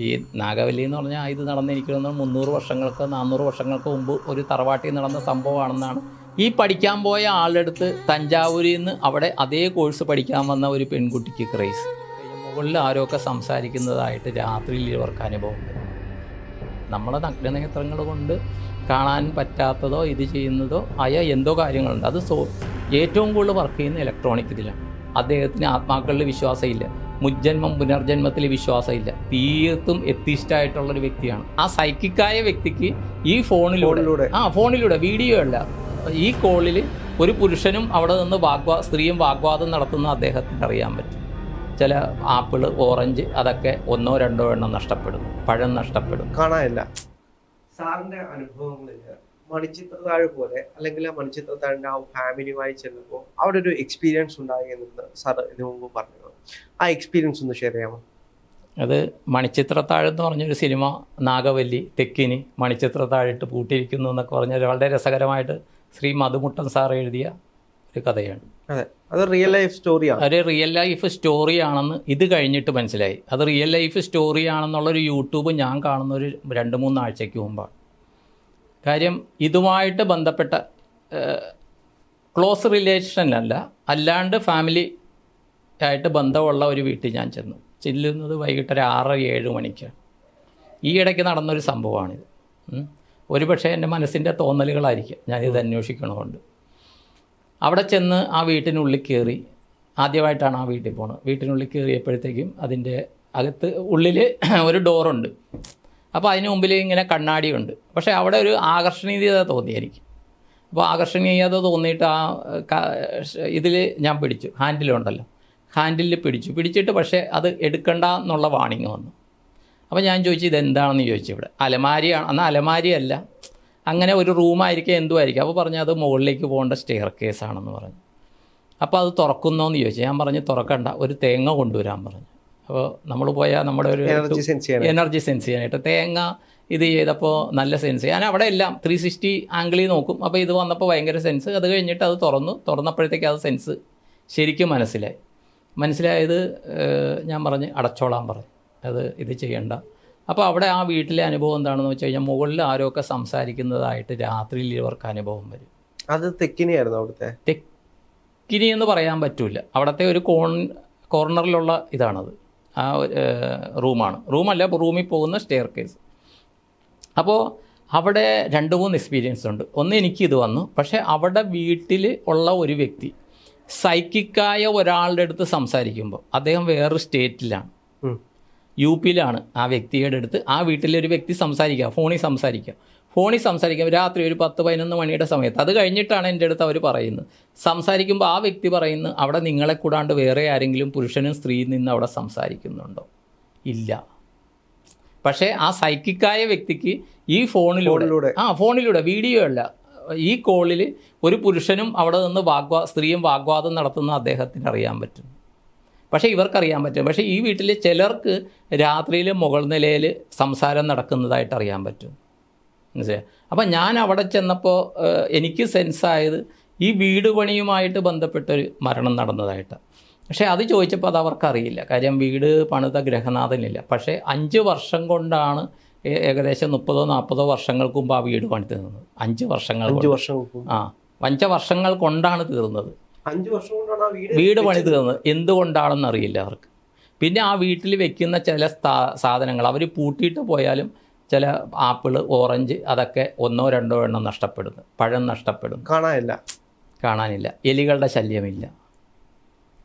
ഈ നാഗവല്ലി എന്ന് പറഞ്ഞാൽ ഇത് നടന്നിരിക്കുന്നത് മുന്നൂറ് വർഷങ്ങൾക്ക് നാനൂറ് വർഷങ്ങൾക്ക് മുമ്പ് ഒരു തറവാട്ടിൽ നടന്ന സംഭവമാണെന്നാണ്. ഈ പഠിക്കാൻ പോയ ആളുടെ അടുത്ത് തഞ്ചാവൂരിൽ നിന്ന് അവിടെ അതേ കോഴ്സ് പഠിക്കാൻ വന്ന ഒരു പെൺകുട്ടിക്ക് ക്രൈസ്. മുകളിൽ ആരൊക്കെ സംസാരിക്കുന്നതായിട്ട് രാത്രിയിൽ ഇവർക്ക് അനുഭവമുണ്ട്. നമ്മളെ നഗ്നനേത്രങ്ങൾ കൊണ്ട് കാണാൻ പറ്റാത്തതോ ഇത് ചെയ്യുന്നതോ ആയ എന്തോ കാര്യങ്ങളുണ്ട്. അത് സോ ഏറ്റവും കൂടുതൽ വർക്ക് ചെയ്യുന്ന ഇലക്ട്രോണിക് ഇതിലാണ് അദ്ദേഹത്തിന് ആത്മാക്കളിൽ വിശ്വാസമില്ല. മുജ്ജന്മം പുനർജന്മത്തിൽ വിശ്വാസമില്ല. തീർത്തും എത്തിസ്റ്റായിട്ടുള്ളൊരു വ്യക്തിയാണ്. ആ സൈക്കിക്കായ വ്യക്തിക്ക് ഈ ഫോണിലൂടെ ഫോണിലൂടെ. ആ ഫോണിലൂടെ വീഡിയോ അല്ല. ഈ കോളിൽ ഒരു പുരുഷനും അവിടെ നിന്ന് വാഗ്വാ സ്ത്രീയും വാഗ്വാദം നടത്തുന്ന അദ്ദേഹത്തിന് അറിയാൻ പറ്റും. ചില ആപ്പിൾ ഓറഞ്ച് അതൊക്കെ ഒന്നോ രണ്ടോ എണ്ണം നഷ്ടപ്പെടും പഴം നഷ്ടപ്പെടും കാണാനില്ല. സാറിന്റെ അനുഭവങ്ങളിൽ മണിച്ചിത്രത്താഴ് പോലെ അല്ലെങ്കിൽ ആ മണിച്ചിത്രത്താഴിന്റെ ആ ഫാമിലിയുമായി ചെല്ലുമ്പോൾ അവിടെ ഒരു എക്സ്പീരിയൻസ് ഉണ്ടായി എന്ന് സാർ ഇതിനു മുമ്പ് പറഞ്ഞു ആ എക്സ്പീരിയൻസ് ഒന്ന് ഷെയർ ചെയ്യാമോ? അത് മണിച്ചിത്രത്താഴ് എന്ന് പറഞ്ഞൊരു സിനിമ നാഗവല്ലി തെക്കിനി മണിച്ചിത്രത്താഴിട്ട് പൂട്ടിയിരിക്കുന്നു എന്നൊക്കെ പറഞ്ഞ വളരെ രസകരമായിട്ട് ശ്രീ മധുമുട്ടൻ സാർ എഴുതിയ ഒരു കഥയാണ്. അതെ. അത് റിയൽ ലൈഫ് സ്റ്റോറിയാണ് ഒരു റിയൽ ലൈഫ് സ്റ്റോറിയാണെന്ന് ഇത് കഴിഞ്ഞിട്ട് മനസ്സിലായി. അത് റിയൽ ലൈഫ് സ്റ്റോറിയാണെന്നുള്ളൊരു യൂട്യൂബ് ഞാൻ കാണുന്ന ഒരു രണ്ട് മൂന്ന് ആഴ്ചയ്ക്ക് മുമ്പാണ്. കാര്യം ഇതുമായിട്ട് ബന്ധപ്പെട്ട ക്ലോസ് റിലേഷനല്ല അല്ലാണ്ട് ഫാമിലി ആയിട്ട് ബന്ധമുള്ള ഒരു വീട്ടിൽ ഞാൻ ചെന്നു. ചെല്ലുന്നത് വൈകിട്ട് ഒരു ആറ് ഏഴ് മണിക്ക്. ഈ ഇടയ്ക്ക് നടന്നൊരു സംഭവമാണിത്. ഒരു ഒരുപക്ഷെ എന്റെ മനസ്സിന്റെ തോന്നലുകളായിരിക്കും. ഞാനിത് അന്വേഷിക്കണമുണ്ട് അവിടെ ചെന്ന് ആ വീട്ടിനുള്ളിൽ കയറി ആദ്യമായിട്ടാണ് ആ വീട്ടിൽ പോണത്. വീട്ടിനുള്ളിൽ കയറിയപ്പോഴത്തേക്കും അതിന്റെ അകത്ത് ഉള്ളിൽ ഒരു ഡോറുണ്ട്. അപ്പോൾ അതിന് മുമ്പിൽ ഇങ്ങനെ കണ്ണാടിയുണ്ട്. പക്ഷേ അവിടെ ഒരു ആകർഷണീയത തോന്നിയായിരിക്കും. അപ്പോൾ ആകർഷണീയത തോന്നിയിട്ട് ആ ഇതിൽ ഞാൻ പിടിച്ചു. ഹാൻഡിലുണ്ടല്ലോ ഹാൻഡിലിൽ പിടിച്ചു. പിടിച്ചിട്ട് പക്ഷേ അത് എടുക്കണ്ട എന്നുള്ള വാണിങ് വന്നു. അപ്പോൾ ഞാൻ ചോദിച്ചു ഇതെന്താണെന്ന് ചോദിച്ചു ഇവിടെ? അലമാരിയാണ്. എന്നാൽ അലമാരിയല്ല. അങ്ങനെ ഒരു റൂമായിരിക്കും എന്തോ ആയിരിക്കും അപ്പോൾ പറഞ്ഞു അത് മുകളിലേക്ക് പോകേണ്ട സ്റ്റെയർ കേസാണെന്ന് പറഞ്ഞു. അപ്പോൾ അത് തുറക്കുന്നോന്ന് ചോദിച്ചു. ഞാൻ പറഞ്ഞു തുറക്കണ്ട. ഒരു തേങ്ങ കൊണ്ടുവരാൻ പറഞ്ഞു. അപ്പോൾ നമ്മൾ പോയാൽ നമ്മുടെ ഒരു എനർജി സെൻസ് ചെയ്യണം എനർജി സെൻസ് ചെയ്യാനായിട്ട്. തേങ്ങ ഇത് ചെയ്തപ്പോൾ നല്ല സെൻസ് ഞാൻ അവിടെ എല്ലാം ത്രീ സിക്സ്റ്റി ആംഗിളിൽ നോക്കും. അപ്പോൾ ഇത് വന്നപ്പോൾ ഭയങ്കര സെൻസ് അത് കഴിഞ്ഞിട്ട് അത് തുറന്നു. തുറന്നപ്പോഴത്തേക്ക് അത് സെൻസ് ശരിക്കും മനസ്സിലായി. മനസ്സിലായത് ഞാൻ പറഞ്ഞ് അടച്ചോളാൻ പറഞ്ഞു. അത് ഇത് ചെയ്യണ്ട. അപ്പോൾ അവിടെ ആ വീട്ടിലെ അനുഭവം എന്താണെന്ന് വെച്ച് കഴിഞ്ഞാൽ മുകളിൽ ആരൊക്കെ സംസാരിക്കുന്നതായിട്ട് രാത്രിയിൽ ഇവർക്ക് അനുഭവം വരും. അത് തെക്കിനിയായിരുന്നു അവിടുത്തെ? തെക്കിനി എന്ന് പറയാൻ പറ്റില്ല അവിടുത്തെ ഒരു കോൺ കോർണറിലുള്ള ഇതാണത്. ആ ഒരു, റൂമാണ്. റൂമല്ല റൂമിൽ പോകുന്ന സ്റ്റെയർ കേസ് അപ്പോൾ അവിടെ രണ്ട് മൂന്ന് എക്സ്പീരിയൻസ് ഉണ്ട്. ഒന്ന് എനിക്കിത് വന്നു. പക്ഷേ അവിടെ വീട്ടിൽ ഉള്ള ഒരു വ്യക്തി സൈക്കിക്കായ ഒരാളുടെ അടുത്ത് സംസാരിക്കുമ്പോൾ അദ്ദേഹം വേറൊരു സ്റ്റേറ്റിലാണ്. യു പിയിലാണ് ആ വ്യക്തിയുടെ അടുത്ത് ആ വീട്ടിലെ ഒരു വ്യക്തി സംസാരിക്കുക ഫോണിൽ സംസാരിക്കുക. ഫോണിൽ സംസാരിക്കുക രാത്രി ഒരു പത്ത് പതിനൊന്ന് മണിയുടെ സമയത്ത്. അത് കഴിഞ്ഞിട്ടാണ് എന്റെ അടുത്ത് അവർ പറയുന്നത്. സംസാരിക്കുമ്പോൾ ആ വ്യക്തി പറയുന്നു അവിടെ നിങ്ങളെ കൂടാണ്ട് വേറെ ആരെങ്കിലും പുരുഷനും സ്ത്രീയും നിന്ന് അവിടെ സംസാരിക്കുന്നുണ്ടോ? ഇല്ല. പക്ഷേ ആ സൈക്കിക്കായ വ്യക്തിക്ക് ഈ ഫോണിലൂടെ. ആ ഫോണിലൂടെ വീഡിയോ അല്ല. ഈ കോളിൽ ഒരു പുരുഷനും അവിടെ നിന്ന് വാഗ്വാ സ്ത്രീയും വാഗ്വാദം നടത്തുന്ന അദ്ദേഹത്തിന് അറിയാൻ പറ്റും. പക്ഷേ ഇവർക്കറിയാൻ പറ്റും. പക്ഷേ ഈ വീട്ടിൽ ചിലർക്ക് രാത്രിയിൽ മുകൾ നിലയിൽ സംസാരം നടക്കുന്നതായിട്ട് അറിയാൻ പറ്റും. മനസ്സിലായി? അപ്പം ഞാൻ അവിടെ ചെന്നപ്പോൾ എനിക്ക് സെൻസായത് ഈ വീട് പണിയുമായിട്ട് ബന്ധപ്പെട്ടൊരു മരണം നടന്നതായിട്ട് പക്ഷേ അത് ചോദിച്ചപ്പോൾ അത് അവർക്കറിയില്ല. കാര്യം വീട് പണിത ഗ്രഹനാഥനില്ല പക്ഷേ അഞ്ച് വർഷം കൊണ്ടാണ് ഏകദേശം മുപ്പതോ നാൽപ്പതോ വർഷങ്ങൾക്ക് മുമ്പ് ആ വീട് പണി തീർന്നത്. അഞ്ച് വർഷങ്ങൾ അഞ്ച്. വർഷം ആ പഞ്ച വർഷങ്ങൾ കൊണ്ടാണ് തീർന്നത്. അഞ്ച് വർഷം കൊണ്ടാണ് വീട് പണി തീർന്നത്. എന്തുകൊണ്ടാണെന്ന് അറിയില്ല അവർക്ക്. പിന്നെ ആ വീട്ടിൽ വെക്കുന്ന ചില സ്ഥാ- സാധനങ്ങൾ അവർ പൂട്ടിയിട്ട് പോയാലും ചില ആപ്പിൾ ഓറഞ്ച് അതൊക്കെ ഒന്നോ രണ്ടോ എണ്ണം നഷ്ടപ്പെടുന്നു. പഴം നഷ്ടപ്പെടുന്നു. കാണാനില്ല. കാണാനില്ല. എലികളുടെ ശല്യമില്ല.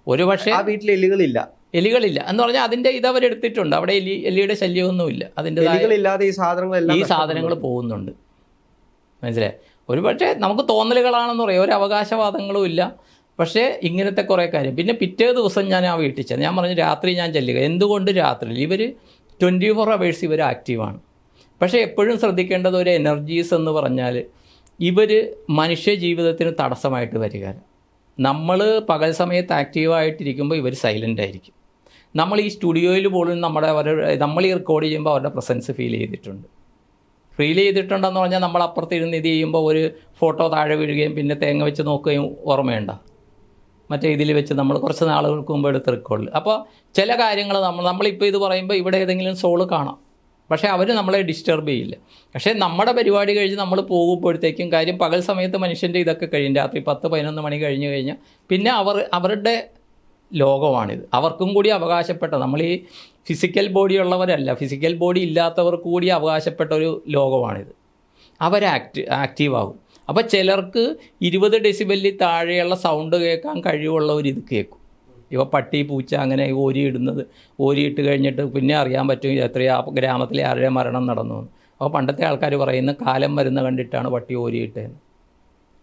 ഒരുപക്ഷെ ആ വീട്ടിൽ എലികളില്ല. എലികളില്ല എന്ന് പറഞ്ഞാൽ അതിന്റെ ഇത് അവരെടുത്തിട്ടുണ്ട് അവിടെ എലി എലിയുടെ ശല്യമൊന്നുമില്ല. അതിന്റെ ഈ സാധനങ്ങൾ ഈ സാധനങ്ങൾ പോകുന്നുണ്ട്. മനസ്സിലായി? ഒരു പക്ഷേ നമുക്ക് തോന്നലുകളാണെന്ന് പറയാം. ഒരു അവകാശവാദങ്ങളും ഇല്ല. പക്ഷേ ഇങ്ങനത്തെ കുറേ കാര്യം. പിന്നെ പിറ്റേ ദിവസം ഞാൻ ആ വീട്ടിൽ ചെന്ന് ഞാൻ പറഞ്ഞു രാത്രി ഞാൻ ചെല്ലുക. എന്തുകൊണ്ട് രാത്രി ഇവർ ട്വന്റി ഫോർ അവേഴ്സ് ഇവർ ആക്റ്റീവാണ്. പക്ഷേ എപ്പോഴും ശ്രദ്ധിക്കേണ്ടത് ഒരു എനർജീസ് എന്ന് പറഞ്ഞാൽ ഇവർ മനുഷ്യ ജീവിതത്തിന് തടസ്സമായിട്ട് വരികയാണ്. നമ്മൾ പകൽ സമയത്ത് ആക്റ്റീവായിട്ടിരിക്കുമ്പോൾ ഇവർ സൈലന്റ് ആയിരിക്കും. നമ്മൾ ഈ സ്റ്റുഡിയോയിൽ പോലും നമ്മുടെ അവരുടെ നമ്മൾ ഈ റെക്കോർഡ് ചെയ്യുമ്പോൾ അവരുടെ പ്രസൻസ് ഫീൽ ചെയ്തിട്ടുണ്ട്. ഫീൽ ചെയ്തിട്ടുണ്ടെന്ന് പറഞ്ഞാൽ നമ്മൾ അപ്പുറത്ത് ഇരുന്ന് ഇത് ചെയ്യുമ്പോൾ ഒരു ഫോട്ടോ താഴെ വീഴുകയും പിന്നെ തേങ്ങ വെച്ച് നോക്കുകയും ഓർമ്മയുണ്ട മറ്റേ ഇതിൽ വെച്ച് നമ്മൾ കുറച്ച് നാളുകൾക്ക് മുമ്പ് എടുത്ത് റെക്കോർഡിൽ അപ്പോൾ ചില കാര്യങ്ങൾ നമ്മൾ നമ്മളിപ്പോൾ ഇത് പറയുമ്പോൾ ഇവിടെ ഏതെങ്കിലും സോൾ കാണാം. പക്ഷേ അവർ നമ്മളെ ഡിസ്റ്റർബ് ചെയ്യില്ല. പക്ഷേ നമ്മുടെ പരിപാടി കഴിഞ്ഞ് നമ്മൾ പോകുമ്പോഴത്തേക്കും കാര്യം പകൽ സമയത്ത് മനുഷ്യന്റെ ഇതൊക്കെ കഴിയും. രാത്രി പത്ത് പതിനൊന്ന് മണി കഴിഞ്ഞ് കഴിഞ്ഞാൽ പിന്നെ അവർ അവരുടെ ലോകമാണിത്. അവർക്കും കൂടി അവകാശപ്പെട്ട നമ്മൾ ഈ ഫിസിക്കൽ ബോഡി ഉള്ളവരല്ല ഫിസിക്കൽ ബോഡി ഇല്ലാത്തവർക്ക് കൂടി അവകാശപ്പെട്ട ഒരു ലോകമാണിത്. അവർ ആക്റ്റ് ആക്റ്റീവാകും അപ്പോൾ ചിലർക്ക് ഇരുപത് ഡെസിബെല്ലിൽ താഴെയുള്ള സൗണ്ട് കേൾക്കാൻ കഴിവുള്ളവർ ഇത് കേൾക്കും. ഇവ പട്ടി പൂച്ച അങ്ങനെ ഓരിയിടുന്നത് ഓരിയിട്ട് കഴിഞ്ഞിട്ട് പിന്നെ അറിയാൻ പറ്റും എത്രയാ ഗ്രാമത്തിലെ ആരുടെ മരണം നടന്നു. അപ്പോൾ പണ്ടത്തെ ആൾക്കാർ പറയുന്ന കാലം വരുന്ന കണ്ടിട്ടാണ് പട്ടി ഓരിയിട്ടതെന്ന്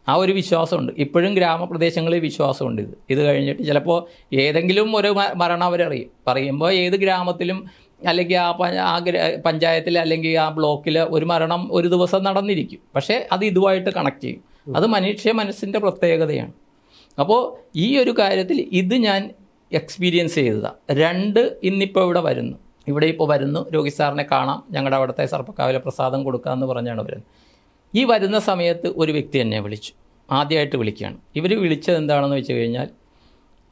ആ ഒരു വിശ്വാസമുണ്ട്. ഇപ്പോഴും ഗ്രാമപ്രദേശങ്ങളിൽ വിശ്വാസമുണ്ട് ഇത്. ഇത് കഴിഞ്ഞിട്ട് ചിലപ്പോൾ ഏതെങ്കിലും ഒരു മരണം അവരറിയും. പറയുമ്പോൾ ഏത് ഗ്രാമത്തിലും അല്ലെങ്കിൽ ആ പഞ്ചായത്തിൽ അല്ലെങ്കിൽ ആ ബ്ലോക്കിൽ ഒരു മരണം ഒരു ദിവസം നടന്നിരിക്കും. പക്ഷേ അത് ഇതുമായിട്ട് കണക്ട് ചെയ്യും. അത് മനുഷ്യ മനസ്സിന്റെ പ്രത്യേകതയാണ്. അപ്പോൾ ഈ ഒരു കാര്യത്തിൽ ഇത് ഞാൻ എക്സ്പീരിയൻസ് ചെയ്തതാണ് രണ്ട് ഇന്നിപ്പോൾ ഇവിടെ വരുന്നു. ഇവിടെ ഇപ്പോൾ വരുന്നു. രോഗി സാറിനെ കാണാം. ഞങ്ങളുടെ അവിടുത്തെ സർപ്പക്കാവിലെ പ്രസാദം കൊടുക്കാമെന്ന് പറഞ്ഞാണ് വരുന്നത്. ഈ വരുന്ന സമയത്ത് ഒരു വ്യക്തി എന്നെ വിളിച്ചു. ആദ്യമായിട്ട് വിളിക്കുകയാണ്. ഇവർ വിളിച്ചത് എന്താണെന്ന് വെച്ച് കഴിഞ്ഞാൽ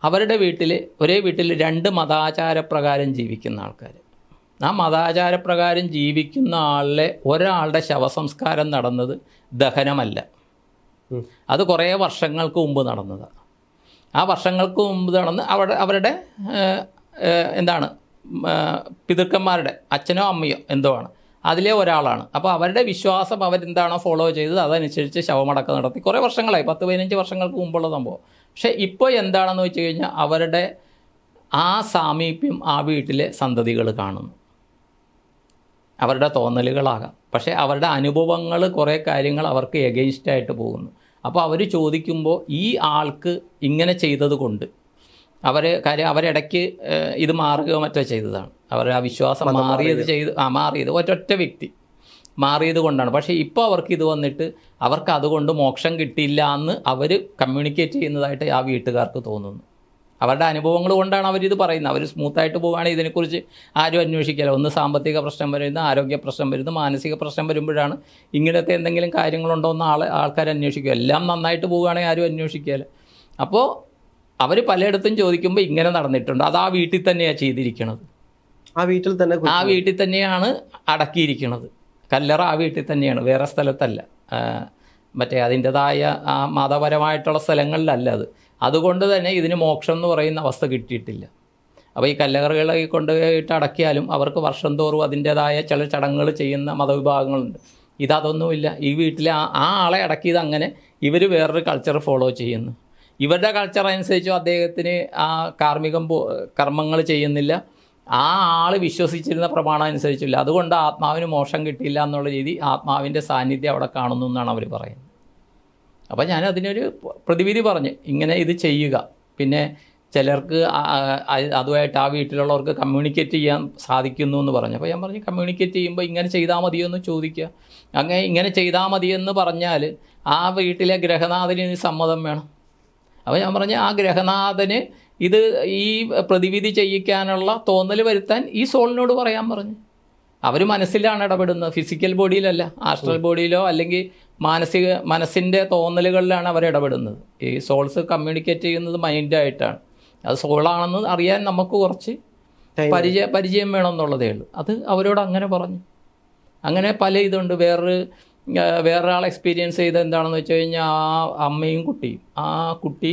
അവരുടെ വീട്ടിൽ ഒരേ വീട്ടിൽ രണ്ട് മതാചാരപ്രകാരം ജീവിക്കുന്ന ആൾക്കാർ ആ മതാചാരപ്രകാരം ജീവിക്കുന്ന ആളിലെ ഒരാളുടെ ശവസംസ്കാരം നടന്നത് ദഹനമല്ല. അത് കുറേ വർഷങ്ങൾക്ക് മുമ്പ് നടന്നതാണ് ആ വർഷങ്ങൾക്ക് മുമ്പ് നടന്ന് അവിടെ അവരുടെ എന്താണ് പിതൃക്കന്മാരുടെ അച്ഛനോ അമ്മയോ എന്തോ ആണ്. അതിലെ ഒരാളാണ്. അപ്പോൾ അവരുടെ വിശ്വാസം അവരെന്താണോ ഫോളോ ചെയ്തത് അതനുസരിച്ച് ശവമടക്കം നടത്തി. കുറേ വർഷങ്ങളായി. പത്ത് പതിനഞ്ച് വർഷങ്ങൾക്ക് മുമ്പുള്ള സംഭവം. പക്ഷേ ഇപ്പോൾ എന്താണെന്ന് വെച്ച് കഴിഞ്ഞാൽ അവരുടെ ആ സാമീപ്യം ആ വീട്ടിലെ സന്തതികൾ കാണുന്നു. അവരുടെ തോന്നലുകളാകാം. പക്ഷേ അവരുടെ അനുഭവങ്ങൾ കുറേ കാര്യങ്ങൾ അവർക്ക് എഗെയിൻസ്റ്റായിട്ട് പോകുന്നു. അപ്പോൾ അവർ ചോദിക്കുമ്പോൾ ഈ ആൾക്ക് ഇങ്ങനെ ചെയ്തത് കൊണ്ട് അവർ കാര്യം അവരിടയ്ക്ക് ഇത് മാറുകയോ മറ്റോ ചെയ്തതാണ്. അവരുടെ ആ വിശ്വാസം മാറിയത് ചെയ്ത് ആ മാറിയത്. ഒറ്റൊറ്റ വ്യക്തി മാറിയത് കൊണ്ടാണ്. പക്ഷേ ഇപ്പോൾ അവർക്ക് ഇത് വന്നിട്ട് അവർക്ക് അതുകൊണ്ട് മോക്ഷം കിട്ടിയില്ല എന്ന് അവർ കമ്മ്യൂണിക്കേറ്റ് ചെയ്യുന്നതായിട്ട് ആ വീട്ടുകാർക്ക് തോന്നുന്നു. അവരുടെ അനുഭവങ്ങൾ കൊണ്ടാണ് അവരിത് പറയുന്നത്. അവർ സ്മൂത്തായിട്ട് പോവുകയാണെങ്കിൽ ഇതിനെക്കുറിച്ച് ആരും അന്വേഷിക്കില്ല. ഒന്ന് സാമ്പത്തിക പ്രശ്നം വരുന്നു ആരോഗ്യ പ്രശ്നം വരുന്നു മാനസിക പ്രശ്നം വരുമ്പോഴാണ് ഇങ്ങനത്തെ എന്തെങ്കിലും കാര്യങ്ങളുണ്ടോ എന്ന് ആൾ ആൾക്കാർ അന്വേഷിക്കുക. എല്ലാം നന്നായിട്ട് പോവുകയാണെങ്കിൽ ആരും അന്വേഷിക്കുകയില്ല. അപ്പോൾ അവർ പലയിടത്തും ചോദിക്കുമ്പോൾ ഇങ്ങനെ നടന്നിട്ടുണ്ട്. അത് ആ വീട്ടിൽ തന്നെയാണ് ചെയ്തിരിക്കുന്നത് ആ വീട്ടിൽ തന്നെ ആ വീട്ടിൽ തന്നെയാണ് അടക്കിയിരിക്കുന്നത് കല്ലറ ആ വീട്ടിൽ തന്നെയാണ്. വേറെ സ്ഥലത്തല്ല. മറ്റേ അതിന്റെതായ ആ മതപരമായിട്ടുള്ള സ്ഥലങ്ങളിലല്ല അത്. അതുകൊണ്ട് തന്നെ ഇതിന് മോക്ഷം എന്ന് പറയുന്ന അവസ്ഥ കിട്ടിയിട്ടില്ല. അപ്പോൾ ഈ കല്ലറകളെ കൊണ്ടുപോയിട്ട് അടക്കിയാലും അവർക്ക് വർഷം തോറും അതിന്റെതായ ചില ചടങ്ങുകൾ ചെയ്യുന്ന മതവിഭാഗങ്ങളുണ്ട്. ഇതതൊന്നുമില്ല. ഈ വീട്ടിലെ ആ ആളെ അടക്കിയത് അങ്ങനെ ഇവർ വേറൊരു കൾച്ചർ ഫോളോ ചെയ്യുന്നു. ഇവരുടെ കൾച്ചർ അനുസരിച്ചും അദ്ദേഹത്തിന് ആ കാർമ്മികം കർമ്മങ്ങൾ ചെയ്യുന്നില്ല. ആ ആൾ വിശ്വസിച്ചിരുന്ന പ്രമാണം അനുസരിച്ചില്ല. അതുകൊണ്ട് ആത്മാവിന് മോശം കിട്ടിയില്ല എന്നുള്ള രീതി ആത്മാവിന്റെ സാന്നിധ്യം അവിടെ കാണുന്നു എന്നാണ് അവർ പറയുന്നത്. അപ്പോൾ ഞാൻ അതിനൊരു പ്രതിവിധി പറഞ്ഞ്. ഇങ്ങനെ ഇത് ചെയ്യുക. പിന്നെ ചിലർക്ക് അതുമായിട്ട് ആ വീട്ടിലുള്ളവർക്ക് കമ്മ്യൂണിക്കേറ്റ് ചെയ്യാൻ സാധിക്കുന്നു എന്ന് പറഞ്ഞു. അപ്പോൾ ഞാൻ പറഞ്ഞു കമ്മ്യൂണിക്കേറ്റ് ചെയ്യുമ്പോൾ ഇങ്ങനെ ചെയ്താൽ മതിയോ എന്ന് ചോദിക്കുക. അങ്ങനെ ഇങ്ങനെ ചെയ്താൽ മതിയെന്ന് പറഞ്ഞാൽ ആ വീട്ടിലെ ഗ്രഹനാഥന് സമ്മതം വേണം. അപ്പോൾ ഞാൻ പറഞ്ഞ ആ ഗ്രഹനാഥന് ഇത് ഈ പ്രതിവിധി ചെയ്യിക്കാനുള്ള തോന്നൽ വരുത്താൻ ഈ സോളിനോട് പറയാൻ പറഞ്ഞു. അവർ മനസ്സിലാണ് ഇടപെടുന്നത്. ഫിസിക്കൽ ബോഡിയിലല്ല ആസ്ട്രൽ ബോഡിയിലോ അല്ലെങ്കിൽ മാനസിക മനസ്സിന്റെ തോന്നലുകളിലാണ് അവർ ഇടപെടുന്നത്. ഈ സോൾസ് കമ്മ്യൂണിക്കേറ്റ് ചെയ്യുന്നത് മൈൻഡായിട്ടാണ് അത് സോളാണെന്ന് അറിയാൻ നമുക്ക് കുറച്ച്. പരിചയ പരിചയം വേണമെന്നുള്ളതേ ഉള്ളൂ. അത് അവരോട് അങ്ങനെ പറഞ്ഞു. അങ്ങനെ പല ഇതുണ്ട്. വേറൊരു വേറൊരാൾ എക്സ്പീരിയൻസ് ചെയ്ത് എന്താണെന്ന് വെച്ച് കഴിഞ്ഞാൽ ആ അമ്മയും കുട്ടിയും. ആ കുട്ടി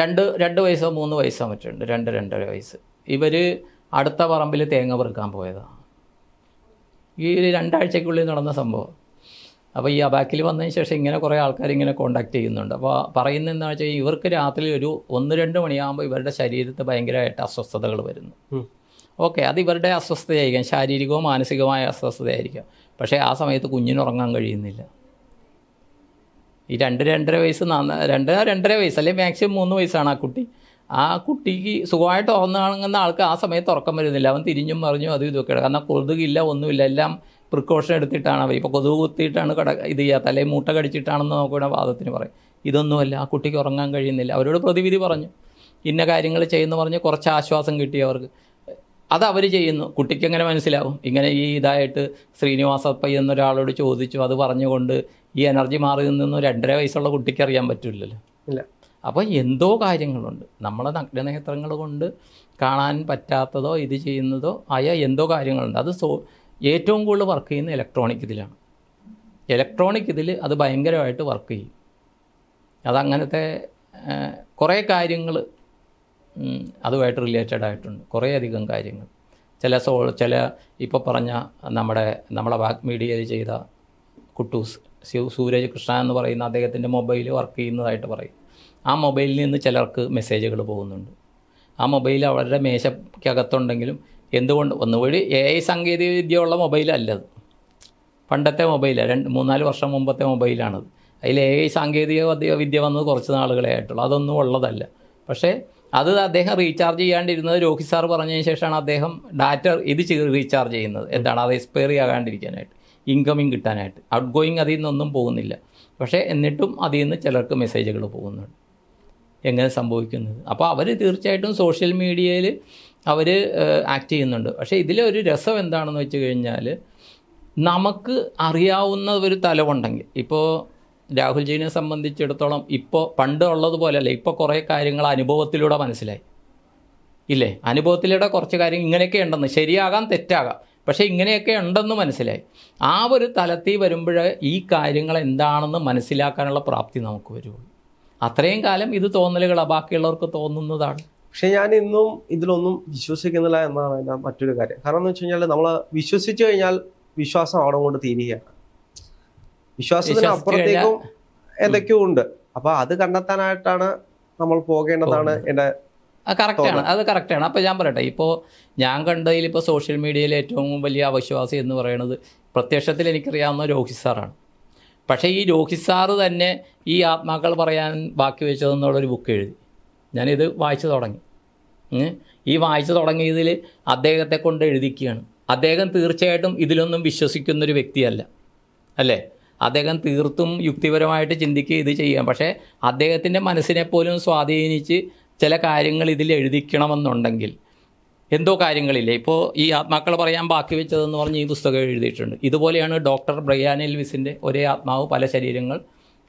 രണ്ട് രണ്ട് വയസ്സോ മൂന്ന് വയസ്സോ മറ്റുണ്ട്. രണ്ട് രണ്ടര വയസ്സ്. ഇവർ അടുത്ത പറമ്പിൽ തേങ്ങ പെറുക്കാൻ പോയതാണ് ഈ ഒരു രണ്ടാഴ്ചക്കുള്ളിൽ നടന്ന സംഭവം. അപ്പോൾ ഈ അബാക്കിൽ വന്നതിന് ശേഷം ഇങ്ങനെ കുറേ ആൾക്കാർ ഇങ്ങനെ കോണ്ടാക്ട് ചെയ്യുന്നുണ്ട്. അപ്പോൾ പറയുന്നത് എന്താണെന്ന് വെച്ചാൽ ഇവർക്ക് രാത്രി ഒരു ഒന്ന് രണ്ട് മണിയാകുമ്പോൾ ഇവരുടെ ശരീരത്ത് ഭയങ്കരമായിട്ട് അസ്വസ്ഥതകൾ വരുന്നു. ഓക്കെ അത് ഇവരുടെ അസ്വസ്ഥതയായിരിക്കാം. ശാരീരികവും മാനസികവുമായ അസ്വസ്ഥതയായിരിക്കാം. പക്ഷേ ആ സമയത്ത് കുഞ്ഞിന് ഉറങ്ങാൻ കഴിയുന്നില്ല. ഈ രണ്ട് രണ്ടര വയസ്സ് നന്ന രണ്ട് രണ്ടര വയസ്സ് അല്ലെങ്കിൽ മാക്സിമം മൂന്ന് വയസ്സാണ് ആ കുട്ടി. ആ കുട്ടിക്ക് സുഖമായിട്ട് ഉറങ്ങുന്ന ആൾക്ക് ആ സമയത്ത് ഉറക്കം വരുന്നില്ല. അവൻ തിരിഞ്ഞും മറിഞ്ഞും അതും ഇതൊക്കെ കാരണം കൊതുകില്ല ഒന്നുമില്ല. എല്ലാം പ്രിക്കോഷൻ എടുത്തിട്ടാണ് അവർ. ഇപ്പോൾ കൊതുക് കുത്തിയിട്ടാണ് കട ഇത് ചെയ്യാത്ത അല്ലെങ്കിൽ മൂട്ട കടിച്ചിട്ടാണെന്ന് നോക്കുകയാണ് വാദത്തിന് പറയും. ഇതൊന്നുമല്ല ആ കുട്ടിക്ക് ഉറങ്ങാൻ കഴിയുന്നില്ല. അവരോട് പ്രതിവിധി പറഞ്ഞു. ഇന്ന കാര്യങ്ങൾ ചെയ്യുന്നു പറഞ്ഞ് കുറച്ച് ആശ്വാസം കിട്ടി അവർക്ക്. അത് അവർ ചെയ്യുന്നു. കുട്ടിക്ക് എങ്ങനെ മനസ്സിലാവും? ഇങ്ങനെ ഈ ഇതായിട്ട് ശ്രീനിവാസപ്പയ്യ എന്നൊരാളോട് ചോദിച്ചു അത് പറഞ്ഞുകൊണ്ട് ഈ എനർജി മാറി നിന്ന് രണ്ടര വയസ്സുള്ള കുട്ടിക്ക് അറിയാൻ പറ്റില്ലല്ലോ. ഇല്ല. അപ്പോൾ എന്തോ കാര്യങ്ങളുണ്ട്. നമ്മളെ നഗ്നനേത്രങ്ങൾ കൊണ്ട് കാണാൻ പറ്റാത്തതോ ഇത് ചെയ്യുന്നതോ ആയ എന്തോ കാര്യങ്ങളുണ്ട്. അത് സോ ഏറ്റവും കൂടുതൽ വർക്ക് ചെയ്യുന്ന ഇലക്ട്രോണിക് ഇതിലാണ്. ഇലക്ട്രോണിക് ഇതിൽ അത് ഭയങ്കരമായിട്ട് വർക്ക് ചെയ്യും. അതങ്ങനത്തെ കുറേ കാര്യങ്ങൾ അതുമായിട്ട് റിലേറ്റഡ് ആയിട്ടുണ്ട്. കുറേയധികം കാര്യങ്ങൾ. ചില സോ ചില ഇപ്പോൾ പറഞ്ഞ നമ്മുടെ നമ്മളെ വാക് മീഡിയയിൽ ചെയ്ത കുട്ടൂസ് സൂരജ് കൃഷ്ണ എന്ന് പറയുന്ന അദ്ദേഹത്തിന്റെ മൊബൈൽ വർക്ക് ചെയ്യുന്നതായിട്ട് പറയും. ആ മൊബൈലിൽ നിന്ന് ചിലർക്ക് മെസ്സേജുകൾ പോകുന്നുണ്ട്. ആ മൊബൈൽ അവരുടെ മേശയ്ക്കകത്തുണ്ടെങ്കിലും എന്തുകൊണ്ട് ഒന്നുകൂടി എ ഐ സാങ്കേതിക വിദ്യയുള്ള മൊബൈലല്ല അത്. പണ്ടത്തെ മൊബൈലാണ് രണ്ട് മൂന്നാൽ വർഷം മുമ്പത്തെ മൊബൈലാണത് അതിൽ എ ഐ സാങ്കേതിക വിദ്യ വന്നത് കുറച്ച് നാളുകളെ ആയിട്ടുള്ളൂ. അതൊന്നും ഉള്ളതല്ല. പക്ഷേ അത് അദ്ദേഹം റീചാർജ് ചെയ്യാണ്ടിരുന്നത് രോഹിത് സാർ പറഞ്ഞതിന് ശേഷമാണ് അദ്ദേഹം ഡാറ്റ ഇത് റീചാർജ് ചെയ്യുന്നത്. എന്താണ്? അത് എക്സ്പയറി ആകാണ്ടിരിക്കാനായിട്ട് ഇൻകമിങ് കിട്ടാനായിട്ട്. ഔട്ട് ഗോയിങ് അതിൽ നിന്നൊന്നും പോകുന്നില്ല. പക്ഷേ എന്നിട്ടും അതിൽ നിന്ന് ചിലർക്ക് മെസ്സേജുകൾ പോകുന്നുണ്ട്. എങ്ങനെ സംഭവിക്കുന്നത്? അപ്പോൾ അവർ തീർച്ചയായിട്ടും സോഷ്യൽ മീഡിയയിൽ അവർ ആക്ട് ചെയ്യുന്നുണ്ട്. പക്ഷേ ഇതിലെ ഒരു രസം എന്താണെന്ന് വെച്ച് കഴിഞ്ഞാൽ നമുക്ക് അറിയാവുന്ന ഒരു തലമുണ്ടെങ്കിൽ ഇപ്പോൾ രാഹുൽ ജീനെ സംബന്ധിച്ചിടത്തോളം ഇപ്പോൾ പണ്ട് ഉള്ളതുപോലെയല്ല ഇപ്പോൾ കുറേ കാര്യങ്ങൾ അനുഭവത്തിലൂടെ മനസ്സിലായി. ഇല്ലേ? അനുഭവത്തിലൂടെ കുറച്ച് കാര്യം ഇങ്ങനെയൊക്കെ ഉണ്ടെന്ന് ശരിയാകാം തെറ്റാകാം പക്ഷേ ഇങ്ങനെയൊക്കെ ഉണ്ടെന്ന് മനസ്സിലായി. ആ ഒരു തലത്തിൽ വരുമ്പോൾ ഈ കാര്യങ്ങൾ എന്താണെന്ന് മനസ്സിലാക്കാനുള്ള പ്രാപ്തി നമുക്ക് വരുള്ളൂ. അത്രയും കാലം ഇത് തോന്നലുകളാണ് ബാക്കിയുള്ളവർക്ക് തോന്നുന്നതാണ്. പക്ഷേ ഞാൻ ഇന്നും ഇതിലൊന്നും വിശ്വസിക്കുന്നില്ല എന്നാണ് എന്റെ മറ്റൊരു കാര്യം. കാരണം എന്ന് വെച്ച് കഴിഞ്ഞാൽ നമ്മൾ വിശ്വസിച്ചു കഴിഞ്ഞാൽ വിശ്വാസം അവിടെ കൊണ്ട് തീരുകയാണ്. വിശ്വാസത്തിന് അപ്പുറത്തേക്കും എന്തൊക്കെയോ ഉണ്ട്. അപ്പൊ അത് കണ്ടെത്താനായിട്ടാണ് നമ്മൾ പോകേണ്ടതാണ് എന്റെ ആ കറക്റ്റാണ് അത് കറക്റ്റാണ് അപ്പോൾ ഞാൻ പറയട്ടെ ഇപ്പോൾ ഞാൻ കണ്ടതിൽ ഇപ്പോൾ സോഷ്യൽ മീഡിയയിൽ ഏറ്റവും വലിയ അവിശ്വാസി എന്ന് പറയുന്നത് പ്രത്യക്ഷത്തിൽ എനിക്കറിയാവുന്ന രോഹിത് സാറാണ്. പക്ഷേ ഈ രോഹിത് സാറ് തന്നെ ഈ ആത്മാക്കൾ പറയാൻ ബാക്കി വെച്ചതെന്നുള്ളൊരു ബുക്ക് എഴുതി. ഞാനിത് വായിച്ചു തുടങ്ങി. ഈ വായിച്ചു തുടങ്ങിയതിൽ അദ്ദേഹത്തെ കൊണ്ട് എഴുതിക്കുകയാണ് അദ്ദേഹം തീർച്ചയായിട്ടും ഇതിലൊന്നും വിശ്വസിക്കുന്നൊരു വ്യക്തിയല്ല. അല്ലേ? അദ്ദേഹം തീർത്തും യുക്തിപരമായിട്ട് ചിന്തിക്കുക ഇത് ചെയ്യാം. പക്ഷേ അദ്ദേഹത്തിന്റെ മനസ്സിനെ പോലും സ്വാധീനിച്ച് ചില കാര്യങ്ങൾ ഇതിൽ എഴുതിക്കണമെന്നുണ്ടെങ്കിൽ എന്തോ കാര്യങ്ങളില്ലേ? ഇപ്പോൾ ഈ ആത്മാക്കൾ പറയാൻ ബാക്കി വെച്ചതെന്ന് പറഞ്ഞ് ഈ പുസ്തകം എഴുതിയിട്ടുണ്ട്. ഇതുപോലെയാണ് ഡോക്ടർ ബ്രയാൻ എൽവിസിന്റെ ഒരേ ആത്മാവ് പല ശരീരങ്ങൾ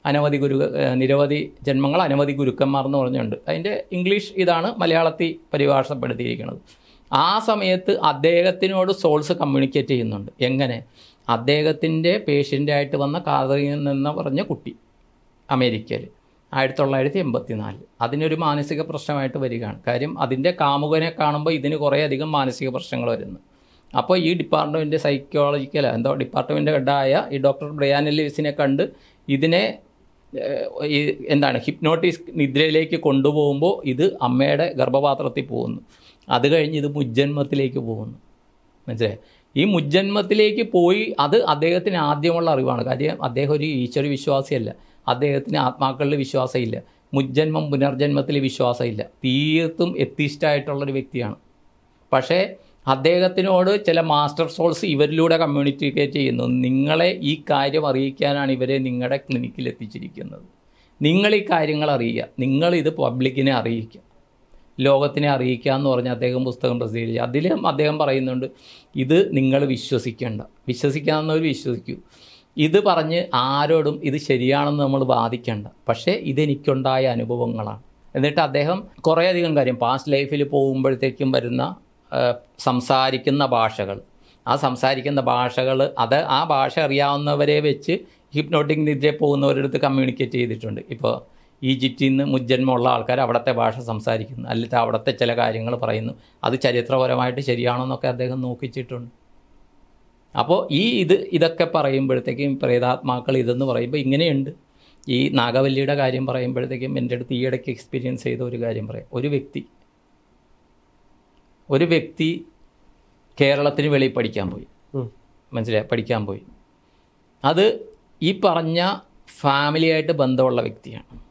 അനവധി ഗുരു നിരവധി ജന്മങ്ങൾ അനവധി ഗുരുക്കന്മാർ എന്ന് പറഞ്ഞുണ്ട്. അതിന്റെ ഇംഗ്ലീഷ് ഇതാണ് മലയാളത്തിൽ പരിഭാഷപ്പെടുത്തിയിരിക്കുന്നത്. ആ സമയത്ത് അദ്ദേഹത്തിനോട് സോൾസ് കമ്മ്യൂണിക്കേറ്റ് ചെയ്യുന്നുണ്ട്. എങ്ങനെ? അദ്ദേഹത്തിന്റെ പേഷ്യന്റായിട്ട് വന്ന കാതറിയിൽ നിന്ന് പറഞ്ഞ കുട്ടി അമേരിക്കയിൽ. ആയിരത്തി തൊള്ളായിരത്തി എൺപത്തി നാല് അതിനൊരു മാനസിക പ്രശ്നമായിട്ട് വരികയാണ്. കാര്യം അതിന്റെ കാമുകനെ കാണുമ്പോൾ ഇതിന് കുറേയധികം മാനസിക പ്രശ്നങ്ങൾ വരുന്നു. അപ്പോൾ ഈ ഡിപ്പാർട്ട്മെന്റ് സൈക്കോളജിക്കൽ എന്തോ ഡിപ്പാർട്ട്മെന്റ് ഹെഡായ ഈ ഡോക്ടർ ബ്രയാൻ ലിവിസിനെ കണ്ട് ഇതിനെ ഈ എന്താണ് ഹിപ്നോട്ടിസ് നിദ്രയിലേക്ക് കൊണ്ടുപോകുമ്പോൾ ഇത് അമ്മയുടെ ഗർഭപാത്രത്തിൽ പോകുന്നു. അത് കഴിഞ്ഞ് ഇത് മുജ്ജന്മത്തിലേക്ക് പോകുന്നു. മനസ്സിലായി? ഈ മുജ്ജന്മത്തിലേക്ക് പോയി അത് അദ്ദേഹത്തിന് ആദ്യമുള്ള അറിവാണ്. കാര്യം അദ്ദേഹം ഒരു ഈശ്വര വിശ്വാസിയല്ല. അദ്ദേഹത്തിന് ആത്മാക്കളിൽ വിശ്വാസമില്ല. മുജ്ജന്മം പുനർജന്മത്തിൽ വിശ്വാസമില്ല. തീർത്തും എത്തിസ്റ്റായിട്ടുള്ളൊരു വ്യക്തിയാണ്. പക്ഷേ അദ്ദേഹത്തിനോട് ചില മാസ്റ്റർ സോൾസ് ഇവരിലൂടെ കമ്മ്യൂണിക്കേറ്റ് ചെയ്യുന്നു. നിങ്ങളെ ഈ കാര്യം അറിയിക്കാനാണ് ഇവരെ നിങ്ങളുടെ ക്ലിനിക്കിൽ എത്തിച്ചിരിക്കുന്നത്. നിങ്ങൾ ഈ കാര്യങ്ങൾ അറിയുക. നിങ്ങളിത് പബ്ലിക്കിനെ അറിയിക്കുക. ലോകത്തിനെ അറിയിക്കുക എന്ന് പറഞ്ഞ് അദ്ദേഹം പുസ്തകം പ്രസിദ്ധീകരിച്ചു. അതിലും അദ്ദേഹം പറയുന്നുണ്ട് ഇത് നിങ്ങൾ വിശ്വസിക്കേണ്ട. വിശ്വസിക്കാവുന്നവർ വിശ്വസിക്കൂ. ഇത് പറഞ്ഞ് ആരോടും ഇത് ശരിയാണെന്ന് നമ്മൾ ബാധിക്കേണ്ട പക്ഷേ ഇതെനിക്കുണ്ടായ അനുഭവങ്ങളാണ്. എന്നിട്ട് അദ്ദേഹം കുറേയധികം കാര്യം പാസ്റ്റ് ലൈഫിൽ പോകുമ്പോഴത്തേക്കും വരുന്ന സംസാരിക്കുന്ന ഭാഷകൾ. ആ സംസാരിക്കുന്ന ഭാഷകൾ അത് ആ ഭാഷ അറിയാവുന്നവരെ വെച്ച് ഹിപ്നോട്ടിക് നിദ്രയിൽ പോകുന്നവരുടെ അടുത്ത് കമ്മ്യൂണിക്കേറ്റ് ചെയ്തിട്ടുണ്ട്. ഇപ്പോൾ ഈജിപ്തിൽ നിന്ന് മുജ്ജന്മമുള്ള ആൾക്കാർ അവിടുത്തെ ഭാഷ സംസാരിക്കുന്നു. അല്ലെങ്കിൽ അവിടുത്തെ ചില കാര്യങ്ങൾ പറയുന്നു. അത് ചരിത്രപരമായിട്ട് ശരിയാണെന്നൊക്കെ അദ്ദേഹം നോക്കിച്ചിട്ടുണ്ട്. അപ്പോൾ ഈ ഇത് ഇതൊക്കെ പറയുമ്പോഴത്തേക്കും പ്രേതാത്മാക്കൾ ഇതെന്ന് പറയുമ്പോൾ ഇങ്ങനെയുണ്ട്. ഈ നാഗവല്ലിയുടെ കാര്യം പറയുമ്പോഴത്തേക്കും എന്റെ അടുത്ത് ഈ ഇടയ്ക്ക് എക്സ്പീരിയൻസ് ചെയ്ത ഒരു കാര്യം പറയാം. ഒരു വ്യക്തി ഒരു വ്യക്തി കേരളത്തിന് വെളിയിൽ പഠിക്കാൻ പോയി. മനസ്സിലായി? പഠിക്കാൻ പോയി. അത് ഈ പറഞ്ഞ ഫാമിലിയായിട്ട് ബന്ധമുള്ള വ്യക്തിയാണ്.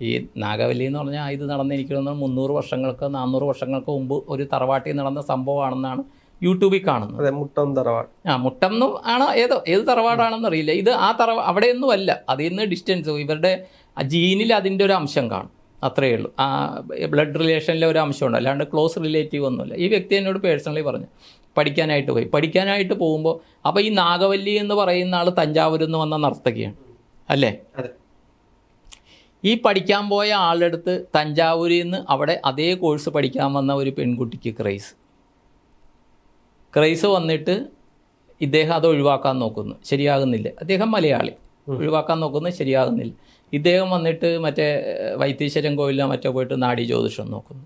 ഈ നാഗവല്ലി എന്ന് പറഞ്ഞാൽ ഇത് നടന്നിരിക്കുന്നത് എനിക്ക് തോന്നുന്നു മുന്നൂറ് വർഷങ്ങൾക്ക് നാനൂറ് വർഷങ്ങൾക്ക് മുമ്പ് ഒരു തറവാട്ടിൽ നടന്ന സംഭവമാണെന്നാണ് യൂട്യൂബിൽ കാണുന്നത്. അതെ മുട്ടം തറവാട്. ആ മുട്ടംന്നും ആണോ ഏതോ ഏത് തറവാടാണെന്ന് അറിയില്ല. ഇത് ആ തറവ അവിടെയൊന്നും അല്ല. അതിൽ നിന്ന് ഡിസ്റ്റൻസ് ഇവരുടെ ജീനിൽ അതിന്റെ ഒരു അംശം കാണും. അത്രയേ ഉള്ളൂ. ആ ബ്ലഡ് റിലേഷനിലെ ഒരു അംശമുണ്ട് അല്ലാണ്ട് ക്ലോസ് റിലേറ്റീവ് ഒന്നുമില്ല. ഈ വ്യക്തി എന്നോട് പേഴ്സണലി പറഞ്ഞു പഠിക്കാനായിട്ട് പോയി. പഠിക്കാനായിട്ട് പോകുമ്പോൾ അപ്പോൾ ഈ നാഗവല്ലി എന്ന് പറയുന്ന ആൾ തഞ്ചാവൂരിൽ നിന്ന് വന്ന നർത്തകിയാണ്. അല്ലേ? ഈ പഠിക്കാൻ പോയ ആളുടെ അടുത്ത് തഞ്ചാവൂരിൽ നിന്ന് അവിടെ അതേ കോഴ്സ് പഠിക്കാൻ വന്ന ഒരു പെൺകുട്ടിക്ക് ക്രൈസ്. ക്രൈസ് വന്നിട്ട് ഇദ്ദേഹം അത് ഒഴിവാക്കാൻ നോക്കുന്നു. ശരിയാകുന്നില്ല. അദ്ദേഹം മലയാളി. ഒഴിവാക്കാൻ നോക്കുന്നു ശരിയാകുന്നില്ല. ഇദ്ദേഹം വന്നിട്ട് മറ്റേ വൈത്തീശ്വരൻ കോവിലിലോ മറ്റോ പോയിട്ട് നാഡി ജ്യോതിഷം നോക്കുന്നു.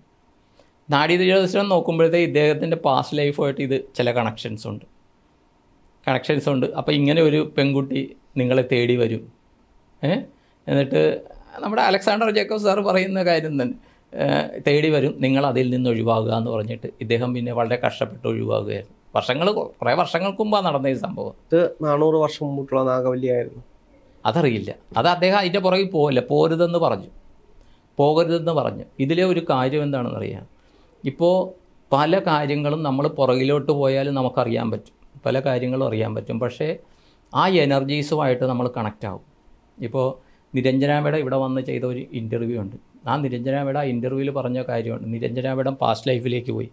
നാഡി ജ്യോതിഷം നോക്കുമ്പോഴത്തേ ഇദ്ദേഹത്തിന്റെ പാസ്റ്റ് ലൈഫുമായിട്ട് ഇത് ചില കണക്ഷൻസ് ഉണ്ട്. കണക്ഷൻസ് ഉണ്ട്. അപ്പോൾ ഇങ്ങനെ ഒരു പെൺകുട്ടി നിങ്ങളെ തേടി വരും. ഏ എന്നിട്ട് നമ്മുടെ അലക്സാണ്ടർ ജേക്കബ് സാർ പറയുന്ന കാര്യം തന്നെ. തേടി വരും. നിങ്ങൾ അതിൽ നിന്ന് ഒഴിവാകുക എന്ന് പറഞ്ഞിട്ട് ഇദ്ദേഹം പിന്നെ വളരെ കഷ്ടപ്പെട്ട് ഒഴിവാകുകയായിരുന്നു. വർഷങ്ങൾ കുറേ വർഷങ്ങൾക്ക് മുമ്പാണ് നടന്ന ഈ സംഭവം. ഇത് നാനൂറ് വർഷം മുമ്പുള്ള നാഗവല്ലിയായിരുന്നു. അതറിയില്ല. അത് അദ്ദേഹം അതിന്റെ പുറകിൽ പോകില്ല പോരുതെന്ന് പറഞ്ഞു. പോകരുതെന്ന് പറഞ്ഞു. ഇതിലെ ഒരു കാര്യം എന്താണെന്ന് അറിയാം ഇപ്പോൾ പല കാര്യങ്ങളും നമ്മൾ പുറകിലോട്ട് പോയാലും നമുക്കറിയാൻ പറ്റും. പല കാര്യങ്ങളും അറിയാൻ പറ്റും. പക്ഷേ ആ എനർജീസുമായിട്ട് നമ്മൾ കണക്റ്റ് ആവും. ഇപ്പോൾ നിരഞ്ജനാമയുടെ ഇവിടെ വന്ന് ചെയ്ത ഒരു ഇന്റർവ്യൂ ഉണ്ട്. ആ നിരഞ്ജനാമയുടെ ആ ഇന്റർവ്യൂവിൽ പറഞ്ഞ കാര്യമുണ്ട്. നിരഞ്ജനാമയുടെ പാസ്റ്റ് ലൈഫിലേക്ക് പോയി.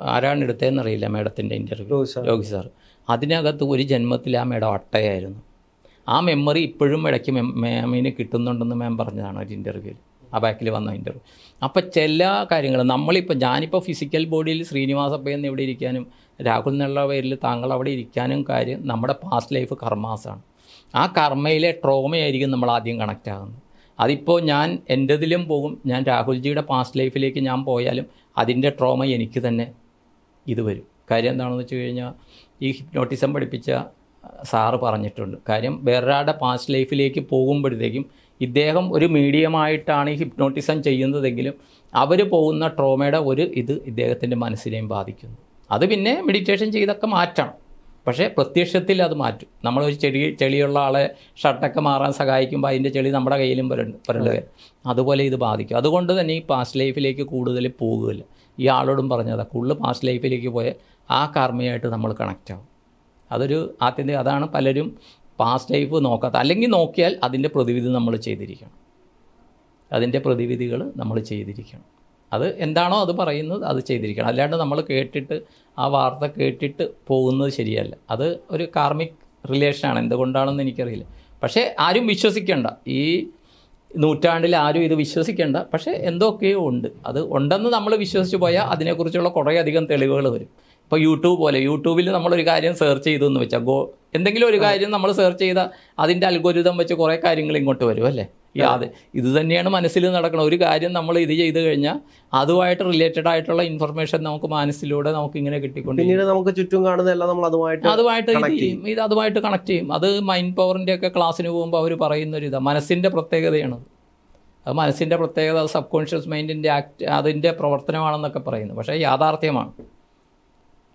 ആരാണ് എടുത്തതെന്നറിയില്ല മേഡത്തിന്റെ ഇന്റർവ്യൂ. യോഗി സാർ അതിനകത്ത് ഒരു ജന്മത്തിൽ ആ മേഡം അട്ടയായിരുന്നു. ആ മെമ്മറി ഇപ്പോഴും ഇടയ്ക്ക് മാമിന് കിട്ടുന്നുണ്ടെന്ന് മാം പറഞ്ഞതാണ് ഒരു ഇന്റർവ്യൂവിൽ ആ ബാക്കിൽ വന്ന ഇന്റർവ്യൂ അപ്പോൾ ചില കാര്യങ്ങൾ നമ്മളിപ്പോൾ ഞാനിപ്പോൾ ഫിസിക്കൽ ബോഡിയിൽ ശ്രീനിവാസപ്പയെന്ന് ഇവിടെ ഇരിക്കാനും രാഹുൽ എന്നുള്ള പേരിൽ താങ്കൾ അവിടെ ഇരിക്കാനും കാര്യം നമ്മുടെ പാസ്റ്റ് ലൈഫ് കർമാസാണ്. ആ കർമ്മയിലെ ട്രോമയായിരിക്കും നമ്മൾ ആദ്യം കണക്റ്റ് ആകുന്നത്. അതിപ്പോൾ ഞാൻ എന്റെതിലും പോകും ഞാൻ രാഹുൽജിയുടെ പാസ്റ്റ് ലൈഫിലേക്ക് ഞാൻ പോയാലും അതിന്റെ ട്രോമ എനിക്ക് തന്നെ ഇത് വരും. കാര്യം എന്താണെന്ന് വെച്ച് കഴിഞ്ഞാൽ ഈ ഹിപ്നോട്ടിസം പഠിപ്പിച്ച സാറ് പറഞ്ഞിട്ടുണ്ട്. കാര്യം വേറൊരാളുടെ പാസ്റ്റ് ലൈഫിലേക്ക് പോകുമ്പോഴത്തേക്കും ഇദ്ദേഹം ഒരു മീഡിയമായിട്ടാണ് ഈ ഹിപ്നോട്ടിസം ചെയ്യുന്നതെങ്കിലും അവർ പോകുന്ന ട്രോമയുടെ ഒരു ഇത് ഇദ്ദേഹത്തിന്റെ മനസ്സിനെയും ബാധിക്കുന്നു. അത് പിന്നെ മെഡിറ്റേഷൻ ചെയ്തൊക്കെ മാറ്റണം. പക്ഷേ പ്രത്യക്ഷത്തിൽ അത് മാറ്റും. നമ്മളൊരു ചെടി ചെളിയുള്ള ആളെ ഷർട്ടൊക്കെ മാറാൻ സഹായിക്കുമ്പോൾ അതിന്റെ ചെളി നമ്മുടെ കയ്യിലും പുരണ്ട് പുരളുക അതുപോലെ ഇത് ബാധിക്കും. അതുകൊണ്ട് തന്നെ ഈ പാസ്റ്റ് ലൈഫിലേക്ക് കൂടുതൽ പോകുകയില്ല ഈ ആളോടും പറഞ്ഞതാണ് കൂടുതൽ പാസ്റ്റ് ലൈഫിലേക്ക് പോയ ആ കർമ്മയായിട്ട് നമ്മൾ കണക്റ്റ് ആവും. അതൊരു ആദ്യം അതാണ് പലരും പാസ്റ്റ് ലൈഫ് നോക്കാത്ത അല്ലെങ്കിൽ നോക്കിയാൽ അതിന്റെ പ്രതിവിധി നമ്മൾ ചെയ്തിരിക്കണം. അതിന്റെ പ്രതിവിധികൾ നമ്മൾ ചെയ്തിരിക്കണം. അത് എന്താണോ അത് പറയുന്നത് അത് ചെയ്തിരിക്കണം. അല്ലാണ്ട് നമ്മൾ കേട്ടിട്ട് ആ വാർത്ത കേട്ടിട്ട് പോകുന്നത് ശരിയല്ല. അത് ഒരു കാർമിക് റിലേഷനാണ് എന്തുകൊണ്ടാണെന്ന് എനിക്കറിയില്ല. പക്ഷേ ആരും വിശ്വസിക്കേണ്ട. ഈ നൂറ്റാണ്ടിൽ ആരും ഇത് വിശ്വസിക്കേണ്ട. പക്ഷേ എന്തൊക്കെയോ ഉണ്ട്. അത് ഉണ്ടെന്ന് നമ്മൾ വിശ്വസിച്ച് പോയാൽ അതിനെക്കുറിച്ചുള്ള കുറേയധികം തെളിവുകൾ വരും. ഇപ്പോൾ യൂട്യൂബ് പോലെ യൂട്യൂബിൽ നമ്മളൊരു കാര്യം സെർച്ച് ചെയ്തു എന്ന് വെച്ചാൽ ഗോ എന്തെങ്കിലും ഒരു കാര്യം നമ്മൾ സെർച്ച് ചെയ്താൽ അതിന്റെ അൽഗോരിതം വെച്ച് കുറേ കാര്യങ്ങൾ ഇങ്ങോട്ട് വരും അല്ലേ? അത് ഇത് തന്നെയാണ് മനസ്സിൽ നടക്കണം. ഒരു കാര്യം നമ്മൾ ഇത് ചെയ്ത് കഴിഞ്ഞാൽ അതുമായിട്ട് റിലേറ്റഡ് ആയിട്ടുള്ള ഇൻഫർമേഷൻ നമുക്ക് മനസ്സിലൂടെ നമുക്ക് ഇങ്ങനെ കിട്ടിക്കൊണ്ട് പിന്നീട് നമുക്ക് ചുറ്റും കാണുന്നതെല്ലാം നമ്മൾ അതുമായിട്ട് അതുമായിട്ട് ഇത് ചെയ്യും. ഇത് അതുമായിട്ട് കണക്ട് ചെയ്യും. അത് മൈൻഡ് പവറിന്റെ ഒക്കെ ക്ലാസ്സിന് പോകുമ്പോൾ അവർ പറയുന്ന ഒരു ഇതാണ് മനസ്സിന്റെ പ്രത്യേകതയാണ് അത് മനസ്സിന്റെ പ്രത്യേകത സബ് കോൺഷ്യസ് മൈൻഡിന്റെ ആക്ട് അതിന്റെ പ്രവർത്തനമാണെന്നൊക്കെ പറയുന്നു. പക്ഷേ യാഥാർത്ഥ്യമാണ്.